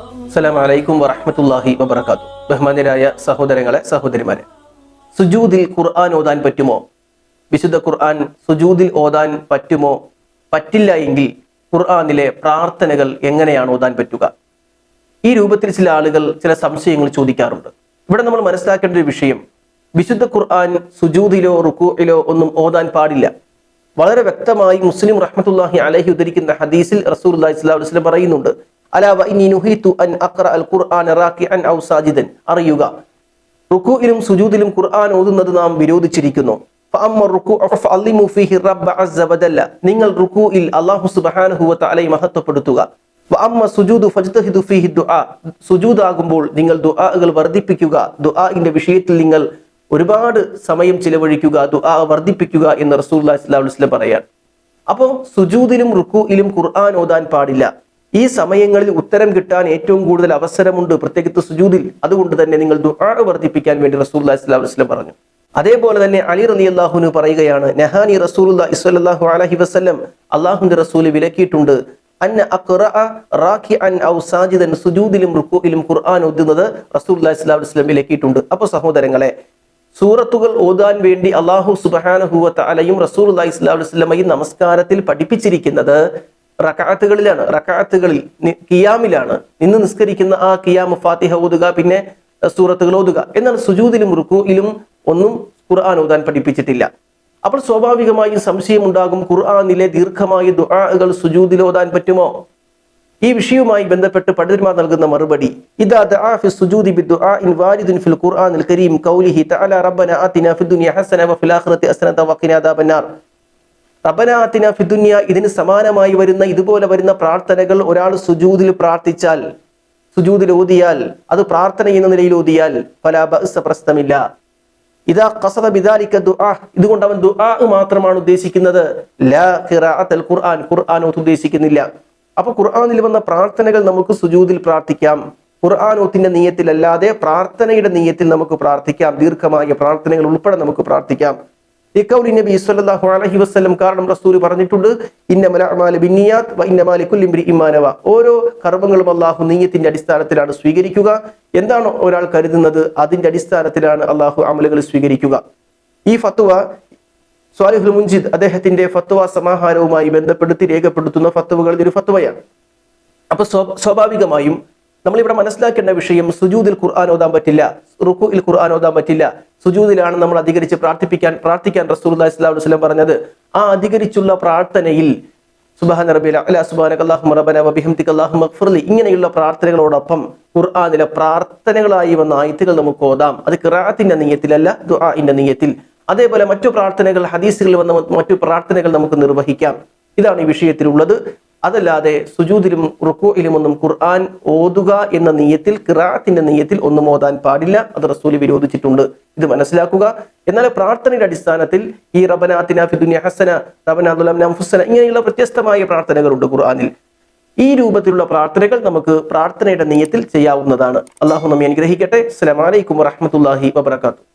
അസ്സലാമു അലൈക്കും വറഹ്മത്തുള്ളാഹി വബറകാത്തു ബഹുമാന്യരായ സഹോദരങ്ങളെ സഹോദരിമാരെ സുജൂദിൽ ഖുർആൻ ഓതാൻ പറ്റുമോ? വിശുദ്ധ ഖുർആൻ സുജൂദിൽ ഓതാൻ പറ്റുമോ? പറ്റില്ല എങ്കിൽ ഖുർആാനിലെ പ്രാർത്ഥനകൾ എങ്ങനെയാണ് ഓതാൻ പറ്റുക? ഈ രൂപത്തിൽ ചില ആളുകൾ ചില സംശയങ്ങൾ ചോദിക്കാറുണ്ട്. ഇവിടെ നമ്മൾ മനസ്സിലാക്കേണ്ട ഒരു വിഷയം വിശുദ്ധ ഖുർആൻ സുജൂദിലോ റുക്കുയിലോ ഒന്നും ഓതാൻ പാടില്ല. വളരെ വ്യക്തമായി മുസ്ലിം റഹ്മത്തുല്ലാഹി അലഹി ഉദ്ധരിക്കുന്ന ഹദീസിൽ റസൂൽ അലൈഹി വസല്ലം പറയുന്നുണ്ട് അലാ വ ഇന്നി നുഹീതു അൻ അഖറ അൽ ഖുർആൻ റാക്കിഅൻ ഔ സാജിദൻ. അറിയുക. റുക്കുയിലും സുജൂദിലും ഖുർആൻ ഓതുന്നത് നാം വിരോധിച്ചിരിക്കുന്നു. നിങ്ങൾ റുക്കുയിൽ അല്ലാഹു സുബ്ഹാനഹു വ മഹത്വപ്പെടുത്തുക. വഅമ്മ സുജൂദു ഫജ്തഹിദു ഫിഹി ദുആ. സുജൂദാകുമ്പോൾ നിങ്ങൾ ദുആകൾ വർദ്ധിപ്പിക്കുക. ദുആഇന്റെ വിഷയത്തിൽ നിങ്ങൾ ഒരുപാട് സമയം ചിലവഴിക്കുക. ദുആ വർദ്ധിപ്പിക്കുക എന്ന് സ്വല്ലല്ലാഹു അലൈഹി വസല്ലം പറയാൻ. അപ്പോൾ സുജൂദിലും റുക്കുയിലും ഖുർആൻ ഓതാൻ പാടില്ല. ഈ സമയങ്ങളിൽ ഉത്തരം കിട്ടാൻ ഏറ്റവും കൂടുതൽ അവസരമുണ്ട് പ്രത്യേകിച്ച് സുജൂദിൽ അതുകൊണ്ട് തന്നെ നിങ്ങൾ ദുആ വർദ്ധിപ്പിക്കാൻ വേണ്ടി റസൂൽ അലൈഹി വസല്ലം പറഞ്ഞു. അതേപോലെ തന്നെ അലി റലി അള്ളാഹുനു പറയുകയാണ് നെഹാനി റസൂൽ സ്വല്ലല്ലാഹു അലൈഹി വസല്ലം അള്ളാഹുന്റെ റസൂൽ വിലക്കിയിട്ടുണ്ട്. അന്ന റാഖി അൻ ഔ സാജിദൻ സുജൂദിലും റുക്കുയിലും ഖുർആൻ ഓതുന്നത് സ്വല്ലല്ലാഹു അലൈഹി വസല്ലം വിലക്കിയിട്ടുണ്ട്. അപ്പോൾ സഹോദരങ്ങളെ സൂറത്തുകൾ ഓതാൻ വേണ്ടി അള്ളാഹു സുബഹാനഹുവ തലയും റസൂൽ അലൈഹി സ്വലാമയും നമസ്കാരത്തിൽ പഠിപ്പിച്ചിരിക്കുന്നത് റക്കാത്തുകളിലാണ്. റക്കാത്തുകളിൽ കിയാമിലാണ് നിന്ന് നിസ്കരിക്കുന്ന ആ കിയാം ഫാത്തിഹ ഓതുക പിന്നെ സൂറത്തുകൾ ഓതുക എന്നാൽ സുജൂദിലും റുക്കുയിലും ഒന്നും ഖുർആൻ ഓതാൻ പഠിപ്പിച്ചിട്ടില്ല. അപ്പോൾ സ്വാഭാവികമായും സംശയമുണ്ടാകും ഖുർആാനിലെ ദീർഘമായ ദുആകൾ സുജൂദിൽ ഓതാൻ പറ്റുമോ? ഈ വിഷയവുമായി ബന്ധപ്പെട്ട് പണ്ഡിതന്മാർ നൽകുന്ന മറുപടി ഇദാ ദആ ഫി സുജൂദി ബിദ്ദുആഇൻ വാലിദുൻ ഫിൽ ഖുർആനിൽ കരീം കൗലിഹി ദുനിയ ഹസന വഫിൽ ആഖിറതി റബ്ബന ഫിദുന്യ ഫിദ് ഇതിന് സമാനമായി വരുന്ന ഇതുപോലെ വരുന്ന പ്രാർത്ഥനകൾ ഒരാൾ സുജൂതിൽ പ്രാർത്ഥിച്ചാൽ സുജൂതിൽ ഓതിയാൽ അത് പ്രാർത്ഥന എന്ന നിലയിൽ ഓതിയാൽ ഫലാ ബഅസ പ്രശ്നമില്ല. ഇതാ കസത ബിദാലിക്ക ദുആ ഇതുകൊണ്ട് അവൻ ദുആ മാത്രമാണ് ഉദ്ദേശിക്കുന്നത്. ലാ ഖിറാഅത്തുൽ ഖുർആൻ ഖുർആൻ ഉദ്ദേശിക്കുന്നില്ല. അപ്പൊ ഖുർആനിൽ വന്ന പ്രാർത്ഥനകൾ നമുക്ക് സുജൂദിൽ പ്രാർത്ഥിക്കാം. ഖുർആൻ ഓത്തിന്റെ നീയത്തിലല്ലാതെ പ്രാർത്ഥനയുടെ നീയത്തിൽ നമുക്ക് പ്രാർത്ഥിക്കാം. ദീർഘമായ പ്രാർത്ഥനകൾ ഉൾപ്പെടെ നമുക്ക് പ്രാർത്ഥിക്കാം. ഇക്കൗലി നബി സല്ലല്ലാഹു അലൈഹി വസല്ലം കാരണം റസൂൽ പറഞ്ഞിട്ടുണ്ട് ഇന്നമൽ അഅമാലു ബിന്നിയാത്ത് വ ഇന്നമാ ലികുല്ലി ഇംറിഇൻ മാ ഓരോ കർമ്മങ്ങളും അള്ളാഹു നീയത്തിന്റെ അടിസ്ഥാനത്തിലാണ് സ്വീകരിക്കുക. എന്താണ് ഒരാൾ കരുതുന്നത്? അതിന്റെ അടിസ്ഥാനത്തിലാണ് അള്ളാഹു അമലുകൾ സ്വീകരിക്കുക. ഈ ഫത്തുവ സ്വാലിഹുൽ മുൻജിദ് അദ്ദേഹത്തിന്റെ ഫത്വ സമാഹാരവുമായി ബന്ധപ്പെടുത്തി രേഖപ്പെടുത്തുന്ന ഫത്തുവകളിൽ ഒരു ഫത്വയാണ്. അപ്പൊ സ്വാഭാവികമായും നമ്മളിവിടെ മനസ്സിലാക്കേണ്ട വിഷയം സുജൂദിൽ ഖുർആൻ ഓതാൻ പറ്റില്ല റുക്കുയിൽ ഖുർആൻ ഓതാൻ പറ്റില്ല. സുജൂദിലാണ് നമ്മൾ അധികരിച്ച് പ്രാർത്ഥിപ്പിക്കാൻ പ്രാർത്ഥിക്കാൻ റസൂൽ ഇസ്ലാം വസല്ലം പറഞ്ഞത്. ആ അധികരിച്ചുള്ള പ്രാർത്ഥനയിൽ സുബഹാന റബ്ബിൽ അല സുബാനക അല്ലാഹുമ്മ റബ്ബന വബിഹംദിക അള്ളാഹു ഗ്ഫിർലി ഇങ്ങനെയുള്ള പ്രാർത്ഥനകളോടൊപ്പം ഖുർആാനിലെ പ്രാർത്ഥനകളായി വന്ന ആയത്തുകൾ നമുക്ക് ഓതാം. അത് ഖിറാത്തിന്റെ നീയത്തിലല്ല ദുആഇന്റെ നീയത്തിൽ. അതേപോലെ മറ്റു പ്രാർത്ഥനകൾ ഹദീസുകളിൽ വന്ന മറ്റു പ്രാർത്ഥനകൾ നമുക്ക് നിർവഹിക്കാം. ഇതാണ് ഈ വിഷയത്തിലുള്ളത്. അതല്ലാതെ സുജൂദിലും റുക്കുയിലും ഒന്നും ഖുർആൻ ഓതുക എന്ന നീയത്തിൽ ഖിറാത്തിന്റെ നീയത്തിൽ ഒന്നും ഓതാൻ പാടില്ല. അത് റസൂൽ വിരോധിച്ചിട്ടുണ്ട്. ഇത് മനസ്സിലാക്കുക. എന്നാൽ പ്രാർത്ഥനയുടെ അടിസ്ഥാനത്തിൽ ഈ റബനാത്തിന ഇങ്ങനെയുള്ള വ്യത്യസ്തമായ പ്രാർത്ഥനകളുണ്ട് ഖുർആാനിൽ. ഈ രൂപത്തിലുള്ള പ്രാർത്ഥനകൾ നമുക്ക് പ്രാർത്ഥനയുടെ നീയത്തിൽ ചെയ്യാവുന്നതാണ്. അള്ളാഹു നമ്മെ അനുഗ്രഹിക്കട്ടെ. അസ്സലാമലൈക്കും വറഹമത്തല്ലാഹി വബർക്കാത്തു